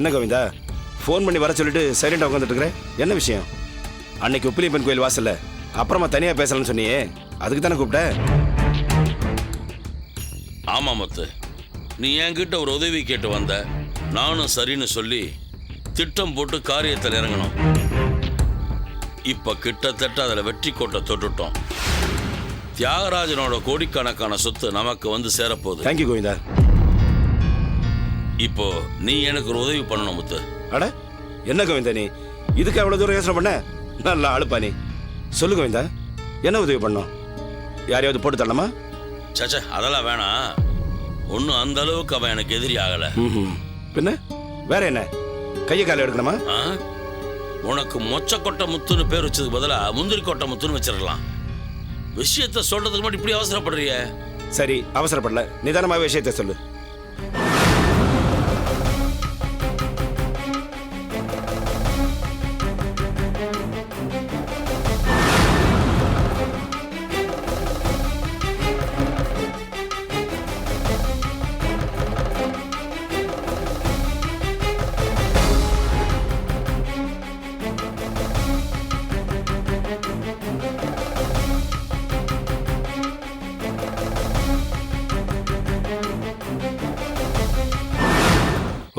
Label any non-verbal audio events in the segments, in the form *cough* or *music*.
என்ன கோவிந்தா? ஃபோன் பண்ணி வர சொல்லிட்டு சைலண்டாக உட்காந்துட்டு இருக்கிறேன் என்ன விஷயம்? அன்னைக்கு உப்பிலியப்பன் கோயில் வாசல்ல. அப்புறமா தனியாக பேசலாம்னு சொன்னியே. அதுக்கு தானே கூப்பிட்டேன் ஆமா முத்து. நீ என்கிட்ட ஒரு உதவி கேட்டு வந்த. நானும் சரின்னு சொல்லி திட்டம் போட்டு காரியத்தில் இறங்கணும். இப்ப கிட்டத்தட்ட அதில் வெற்றி கோட்டை தொட்டுட்டோம். தியாகராஜனோட கோடிக்கணக்கான சொத்து நமக்கு வந்து சேரப்போகுது. Thank you Govinda. இப்போ நீ எனக்கு ஒரு உதவி பண்ணணும் முத்து. அட என்ன கோவிந்தா நீ? இதுக்கு அவ்வளோ தூரம் யோசனை பண்ண? நல்ல ஆளுப்பா நீ. சொல்லு கோவிந்தா என்ன உதவி பண்ணோம் யாரையாவது போட்டு தரலாமா சச்சா அதெல்லாம் வேணாம். ஒன்றும் அந்த அளவுக்கு அவன் எனக்கு எதிரி ஆகலை. பின்ன? வேற என்ன? கையை காலை எடுக்கணுமா? உனக்கு மொச்சக்கொட்டை முத்துன்னு பேர் வச்சதுக்கு பதிலா முந்திரி கொட்டை முத்துன்னு வச்சிடலாம். விஷயத்த சொல்றதுக்கு முன்னாடி இப்படி அவசரப்படுறிய? சரி அவசரப்படல. நிதானமாக விஷயத்தை சொல்லு.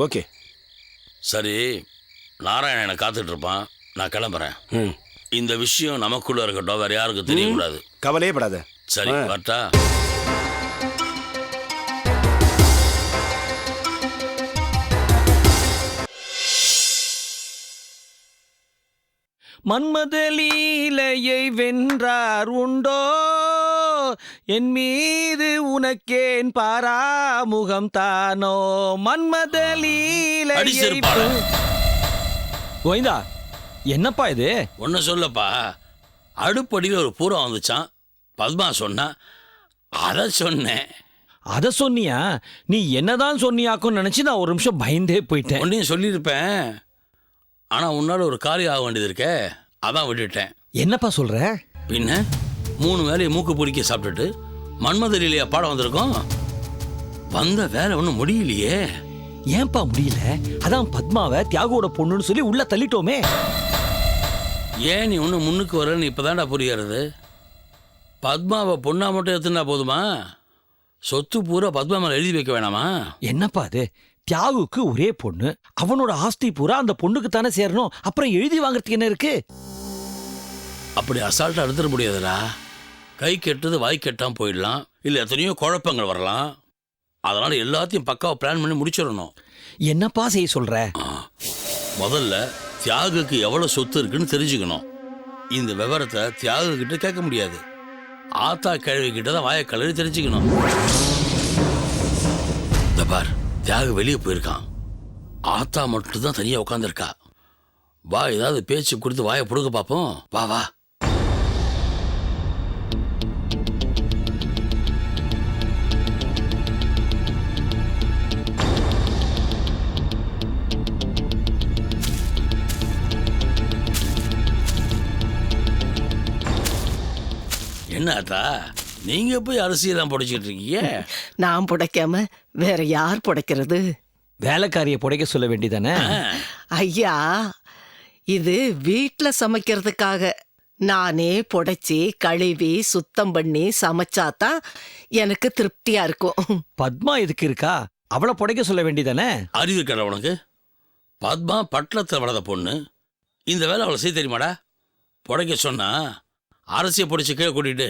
ஓகே. சரி நாராயணன் என்னை காத்துட்டு இருப்பான் நான் கிளம்புறேன். ம். இந்த விஷயம் நமக்குள்ள இருக்கட்டும் வேற யாருக்கும் தெரியக்கூடாது. கவலையே படாத. சரி. வரட்டா. மன்மத லீலையை வென்றார் உண்டோ? என் மீது உனக்கேன் பாராமுகம் தானோ? மன்மத லீலையை. கோவிந்தா என்னப்பா இது? ஒன்று சொல்லப்பா. அடுப்படியில் ஒரு பூரா வந்துச்சான் பத்மா சொன்னா அதை சொன்னேன். அத சொன்னியா? நீ என்னதான் சொன்னியாக்கும் நினைச்சு நான் ஒரு நிமிஷம் பயந்தே போயிட்டேன். ஒன்றையும் சொல்லியிருப்பேன். ஆனால் உன்னால ஒரு காரியம் ஆக வேண்டியது இருக்கே. அதான் விட்டுட்டேன். என்னப்பா சொல்ற? பின்ன? மூணு வேலையை மூக்கு பிடிக்க சாப்பிட்டுட்டு மன்மதலிலையா பாடம் வந்திருக்கோம்? வந்த வேலை ஒன்றும் முடியலையே. ஏன்பா முடியல? அதான் பத்மாவை தியாகோட பொண்ணுன்னு சொல்லி உள்ள தள்ளிட்டோமே. ஏன் நீ ஒன்றும் முன்னுக்கு வரன்னு இப்போதான்டா புரிகிறது? பத்மாவை பொண்ணா மட்டும் எடுத்துனா போதுமா? சொத்து பூரா பத்மா மேலே எழுதி வைக்க வேணாமா? என்னப்பா அது? தியாகுக்கு ஒரே பொண்ணு அவனோட ஆஸ்தி பூரா அந்த பொண்ணுக்கு தானே சேரணும் அப்புறம் எழுதி வாங்குறதுக்கு என்ன இருக்கு? அப்படி அசால்ட்டாக எடுத்துட முடியாதுடா. கை கெட்டது வாய் கெட்டாம போயிடலாம். இல்லை எத்தனையோ குழப்பங்கள் வரலாம். அதனால் எல்லாத்தையும் பக்காவாக பிளான் பண்ணி முடிச்சிடணும். என்னப்பா செய்ய சொல்ற? முதல்ல தியாகுக்கு எவ்வளோ சொத்து இருக்குன்னு தெரிஞ்சுக்கணும். இந்த விவரத்தை தியாகு கிட்ட கேட்க முடியாது. ஆத்தா கிழவி கிட்ட தான் வாயை கலரி தெரிஞ்சுக்கணும். இந்த பார் தியாகு வெளியே போயிருக்கான். ஆத்தா மட்டும் தான் தனியாக உட்காந்துருக்கா வா ஏதாவது பேச்சு கொடுத்து வாயை புடுங்க பார்ப்போம் வா வா. என்ன ஆத்தா நீங்க போய் அரிசியெல்லாம் புடைச்சிட்டு இருக்கீங்க? நான் புடைக்காம வேற யார் புடைக்கிறது? வேலைக்காரிய புடைக்க சொல்ல வேண்டியதானே? ஐயா இது வீட்ல சமைக்கிறதுக்காக. நானே புடைச்சி கழுவி சுத்தம் பண்ணி சமைச்சாதான் எனக்கு திருப்தியா இருக்கும். பத்மா எதுக்கு இருக்கா? அவளை புடைக்க சொல்ல வேண்டியதானே? அறிவு இருக்கடா உனக்கு. பத்மா பட்டணத்தில் வளர்ந்த பொண்ணு. இந்த வேலை அவளை செய்ய தெரியுமாடா? புடைக்க சொன்னா அரசியை பிடிச்சி கீழே கூட்டிட்டு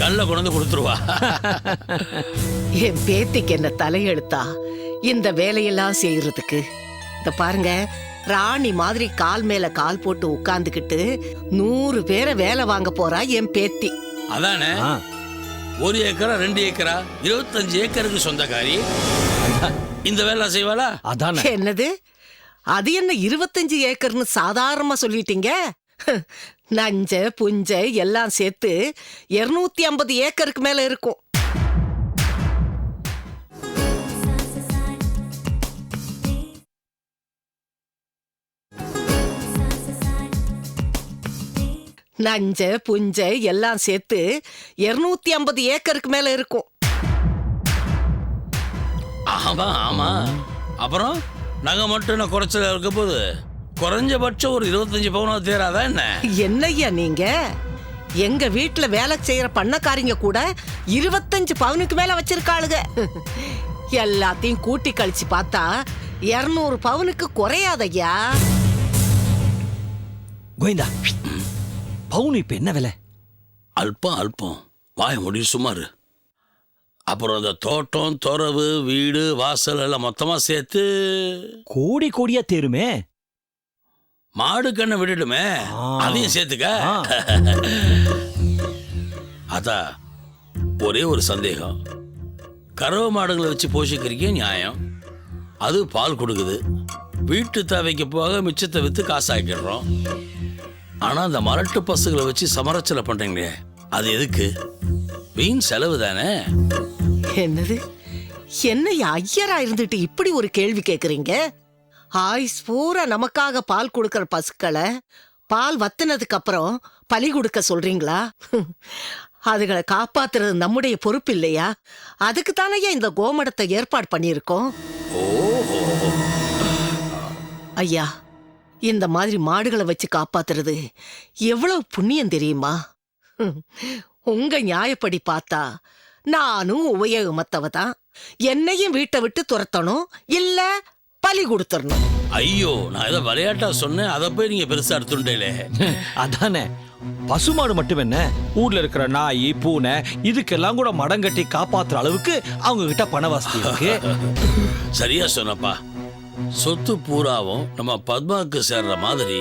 கல்ல கொண்டு கொடுத்துருவா. என் பேத்திக்கு என்ன தலையெழுத்தா? இந்த வேலையெல்லாம் செய்யறதுக்கு. இந்த பாருங்க ராணி மாதிரி கால் மேல கால் போட்டு உட்கார்ந்துகிட்டு நூறு பேரை வேலை வாங்க போறா என் பேத்தி. அதானே? ஒரு ஏக்கரா ரெண்டு ஏக்கரா? இருபத்தஞ்சு ஏக்கருக்கு சொந்தக்காரி. இந்த வேலை செய்வாளா? அதானே. என்னது? அது என்ன இருபத்தஞ்சு ஏக்கர்னு சாதாரணமா சொல்லிட்டீங்க? *laughs* நஞ்ச புஞ்ச எல்லாம் சேர்த்து இருநூத்தி ஐம்பது ஏக்கருக்கு மேல இருக்கும். நஞ்ச புஞ்ச எல்லாம் சேர்த்து இருநூத்தி ஐம்பது ஏக்கருக்கு மேல இருக்கும். ஆமா ஆமா. அப்புறம் நாங்க மட்டும் என்ன குறைச்சல இருக்க போது குறைஞ்சபட்சம் ஒரு இருபத்தஞ்சு பவுனாவது தேராதா என்ன? என்னய்யா நீங்க? எங்க வீட்டுல வேலை செய்யற பண்ணக்காரிங்க கூட இருபத்தஞ்சு பவுனுக்கு மேல வச்சிருக்காளுங்க எல்லாத்தையும் கூட்டி கழிச்சு பார்த்தா இருநூறு பவுனுக்கு குறையாதையா கோவிந்தா பவுன் இப்ப என்ன விலை? அல்பம் அல்பம். வாய முடி சுமாரு அப்புறம் அந்த தோட்டம் துறவு வீடு வாசல் எல்லாம் மொத்தமா சேர்த்து கோடி கோடியா தேருமே? மாடு கண்ணை விட்டுடுமே. அதையும் சேர்த்துக்க. ஆ. அதான் ஒரே ஒரு சந்தேகம். கறவை மாடுகளை வச்சு போஷிக்கிறீங்க நியாயம். அது பால் கொடுக்குது. வீட்டு தேவைக்கு போக மிச்சத்தை விற்று காசாக்கிடுறோம். ஆனால் அந்த மரட்டு பசுகளை வச்சு சமரச்சலை பண்ணுறீங்களே அது எதுக்கு? வீண் செலவு தானே? என்னது? என்னய்யா ஐயரா இருந்துட்டு இப்படி ஒரு கேள்வி கேக்குறீங்க? ஆயுஸ் பூரா நமக்காக பால் கொடுக்கற பசுக்களை பால் வத்துனதுக்கு அப்புறம் பலி கொடுக்க சொல்றீங்களா? அதுகளை காப்பாத்துறது நம்முடைய பொறுப்பு இல்லையா? அதுக்கு தானேயா இந்த கோமடத்தை ஏற்பாடு பண்ணியிருக்கோம்? ஐயா இந்த மாதிரி மாடுகளை வச்சு காப்பாத்துறது எவ்வளவு புண்ணியம் தெரியுமா? உங்க நியாயப்படி பார்த்தா நானும் உபயோகமத்தவ தான். என்னையும் வீட்டை விட்டு துரத்தணும் இல்ல பலி கொடுத்துடணும் ஐயோ நான் ஏதோ விளையாட்டா சொன்னேன். அதை போய் நீங்க பெருசா எடுத்துட்டேலே அதானே. பசுமாடு மட்டும் என்ன? ஊர்ல இருக்கிற நாய் பூனை இதுக்கெல்லாம் கூட மடங்கட்டி காப்பாத்துற அளவுக்கு அவங்க கிட்ட பண வசதி இருக்கு. *laughs* சரியா சொன்னப்பா. சொத்து பூராவும் நம்ம பத்மாவுக்கு சேர்ற மாதிரி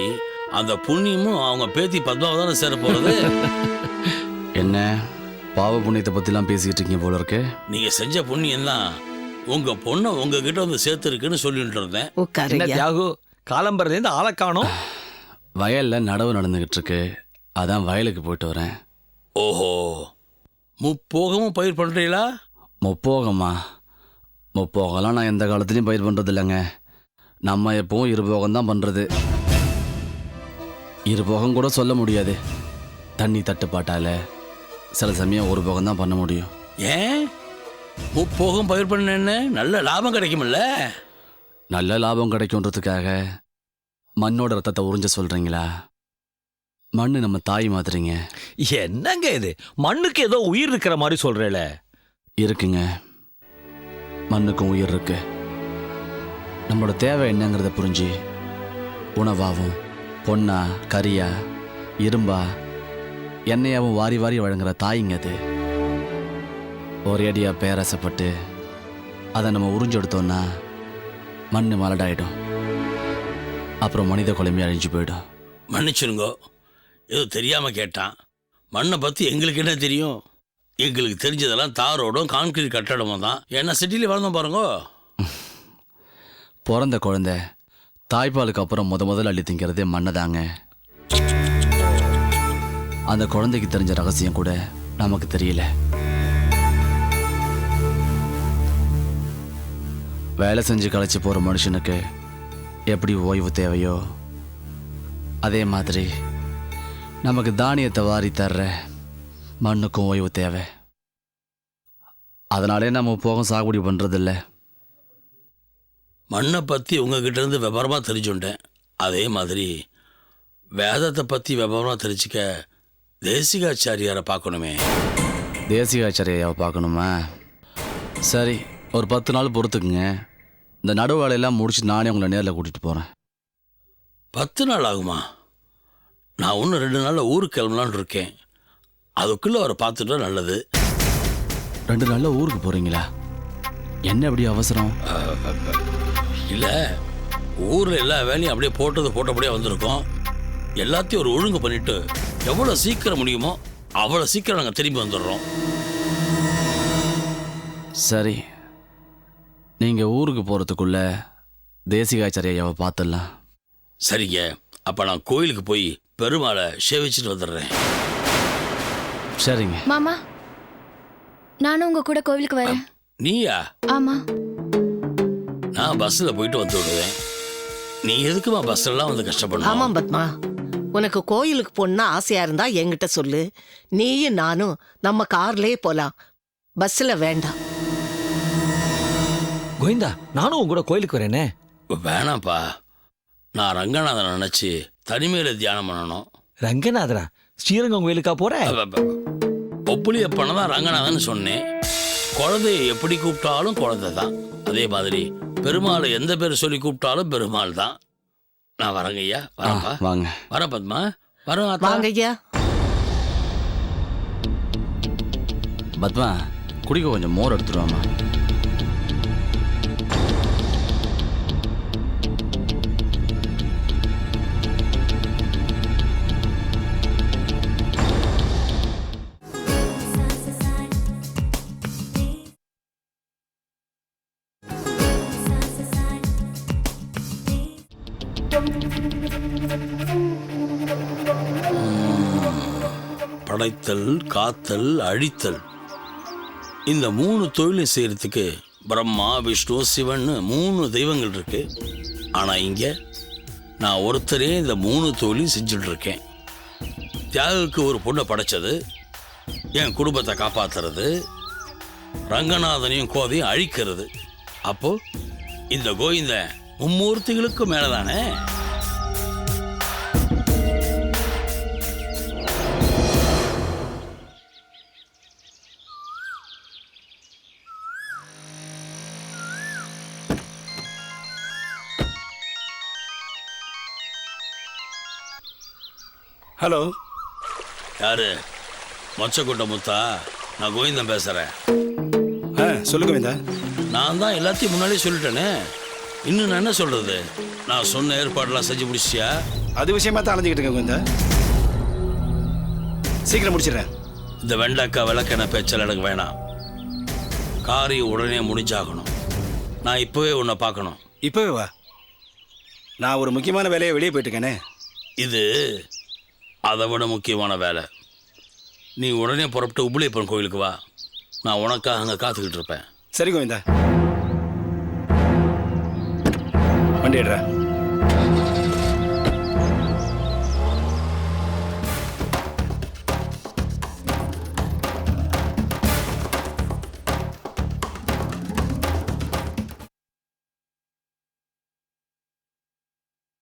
அந்த புண்ணியமும் அவங்க பேத்தி பத்மாவை தானே சேர போறது? *laughs* என்ன? பாவ புண்ணியத்தை பற்றிலாம் பேசிக்கிட்டு இருக்கீங்க போல இருக்கு. நீங்க செஞ்ச புண்ணியம் தான் உங்க பொண்ணை உங்ககிட்ட வந்து சேர்த்துருக்குன்னு சொல்லிட்டு இருந்தேன். என்ன உட்காருங்க தியாகு காலம்பரத்துல இருந்து ஆளை காணோம். வயலில் நடவு நடந்துக்கிட்டு இருக்கு அதான் வயலுக்கு போயிட்டு வரேன். ஓஹோ. முப்போகமும் பயிர் பண்றீங்களா? முப்போகமா முப்போகம்லாம் நான் எந்த காலத்துலையும் பயிர் பண்ணுறது இல்லைங்க நம்ம எப்பவும் இருபோகம் தான் பண்ணுறது இருபோகம் கூட சொல்ல முடியாது. தண்ணி தட்டுப்பாட்டால சில சமயம் ஒரு போகம் தான் பண்ண முடியும். ஏன்? முப்போகம் பயிர் பண்ணேன்னு நல்ல லாபம் கிடைக்கும்ல நல்ல லாபம் கிடைக்குன்றதுக்காக மண்ணோட ரத்தத்தை உறிஞ்ச சொல்கிறீங்களா மண்ணு நம்ம தாய் மாதிரிங்க. என்னங்க இது? மண்ணுக்கு ஏதோ உயிர் இருக்கிற மாதிரி சொல்றேல. இருக்குங்க. மண்ணுக்கும் உயிர் இருக்கு. நம்மளோட தேவை என்னங்கிறத புரிஞ்சு உணவாகவும் பொன்னா கரியா இரும்பா எண்ணெயாவும் வாரி வாரி வழங்குற தாய்ங்க அது. ஒரேடியாக பேராசைப்பட்டு அதை நம்ம உறிஞ்செடுத்தோம்னா மண் மலடாயிடும். அப்புறம் மனித குழம்பி அழிஞ்சு போயிடும். மன்னிச்சிருங்கோ. ஏதோ தெரியாம கேட்டான். மண்ணை பத்தி எங்களுக்கு என்ன தெரியும்? எங்களுக்கு தெரிஞ்சதெல்லாம் தாரோடும் கான்கிரீட் கட்டடமும் தான். ஏன்னா சிட்டில வளர்ந்தோம் பாருங்கோ. பிறந்த குழந்தை தாய்ப்பாலுக்கு அப்புறம் முத முதல்ல அள்ளி திங்கிறதே மண்ணை தாங்க. அந்த குழந்தைக்கு தெரிஞ்ச ரகசியம் கூட நமக்கு தெரியல. வேலை செஞ்சு களைச்சு போகிற மனுஷனுக்கு எப்படி ஓய்வு தேவையோ அதே மாதிரி நமக்கு தானியத்தை வாரி தர்ற மண்ணுக்கும் ஓய்வு தேவை. அதனாலே நம்ம போகம் சாகுபடி பண்ணுறதில்ல மண்ணை பத்தி உங்ககிட்ட இருந்து விவரமா தெரிஞ்சுட்டேன். அதே மாதிரி வேதத்தை பத்தி விவரமா தெரிஞ்சுக்க தேசிகாச்சாரியாரை பார்க்கணுமே. தேசிகாச்சாரியாவை பார்க்கணுமா? சரி ஒரு பத்து நாள் பொறுத்துக்குங்க. இந்த நடுவு வேலையெல்லாம் முடிச்சு நானே உங்களை நேரில் கூட்டிகிட்டு போகிறேன் பத்து நாள் ஆகுமா? நான் இன்னும் ரெண்டு நாளில் ஊருக்கு கிளம்பலான்னு இருக்கேன். அதுக்குள்ளே அவரை பார்த்துட்டா நல்லது. ரெண்டு நாளில் ஊருக்கு போகிறீங்களா என்ன எப்படி அவசரம்? இல்லை ஊரில் எல்லா வேலையும் அப்படியே போட்டது போட்டபடியே வந்திருக்கோம். எல்லாத்தையும் ஒரு ஒழுங்கு பண்ணிட்டு எவ்வளோ சீக்கிரம் முடியுமோ அவ்வளோ சீக்கிரம் நாங்கள் திரும்பி வந்துடுறோம். சரி. நீங்கள் ஊருக்கு போகிறதுக்குள்ள தேசிகாச்சாரியாவை பார்த்துடலாம் சரிங்க. அப்போ நான் கோயிலுக்கு போய் பெருமாளை சேவிச்சுட்டு வந்துடுறேன். சரிங்க. மாமா நானும் உங்க கூட கோவிலுக்கு வரேன். நீயா? ஆமா. நான் பஸ்ஸில் போயிட்டு வந்து விடுவேன் நீ எதுக்குமா பஸ்ஸெல்லாம் வந்து கஷ்டப்படணும் ஆமாம் பத்மா. உனக்கு கோயிலுக்கு போனா ஆசையா இருந்தா என்கிட்ட சொல்லு. நீயும் நானும் நம்ம கார்லயே போலாம். பஸ்ல வேண்டாம். கோவிந்தா நானும் உங்க கூட கோயிலுக்கு வரேனே. வேணாம்ப்பா. நான் ரங்கநாதனை நினச்சி தனிமையில் தியானம் பண்ணணும். ரங்கநாதனா? ஸ்ரீரங்கம் கோயிலுக்கா போற? ஒப்புளியப்பனை தான் ரங்கநாதன் சொன்னேன். குழந்தைய எப்படி கூப்பிட்டாலும் குழந்தை தான். அதே மாதிரி பெருமாளை எந்த பேர் சொல்லி கூப்பிட்டாலும் பெருமாள் தான். நான் வரேங்க ஐயா. வாங்க. வரேன் பத்மா. வரேன் ஆத்தா. வாங்க ஐயா. பத்மா குடிக்க கொஞ்சம் மோர் எடுத்துருவாமா படைத்தல் காத்தல் அழித்தல். இந்த மூணு தொழிலும் செய்யறதுக்கு பிரம்மா விஷ்ணு சிவன்னு மூணு தெய்வங்கள் இருக்கு. ஆனா இங்க நான் ஒருத்தரே இந்த மூணு தொழிலும் செஞ்சுட்டு இருக்கேன் தியாகுக்கு ஒரு பொண்ணை படைச்சது என் குடும்பத்தை காப்பாத்துறது ரங்கநாதனையும் கோதையும் அழிக்கிறது. அப்போ இந்த கோவிந்தன் மும்மூர்த்திகளுக்கு மேலதானே? ஹலோ. யாரு? மொச்சக்குட்ட முத்தா? நான் கோவிந்தன் பேசுறேன். ஆ சொல்லு கோவிந்தா. நான் தான் எல்லாத்தையும் முன்னாடியே சொல்லிட்டேனே. இன்னும் நான் என்ன சொல்றது? நான் சொன்ன ஏற்பாடெல்லாம் செஞ்சு முடிச்சியா அது விஷயமா தான் அலைஞ்சிக்கிட்டு இருக்கேன் கோவிந்தா. சீக்கிரம் முடிச்சிடுறேன். இந்த வெண்டைக்காய் விளக்கெண்ண பேச்சல் எனக்கு வேணாம். காரியம் உடனே முடிஞ்சாகணும். நான் இப்போவே உன்னை பார்க்கணும். இப்போவே வா. நான் ஒரு முக்கியமான வேலையை வெளியே போயிட்டு இருக்கேனே. இது அதை விட முக்கியமான வேலை. நீ உடனே புறப்பட்டு உப்பிலியப்பன் கோயிலுக்கு வா. நான் உனக்காக அங்கே காத்துக்கிட்டு இருப்பேன். சரி கோவிந்தா. வண்டி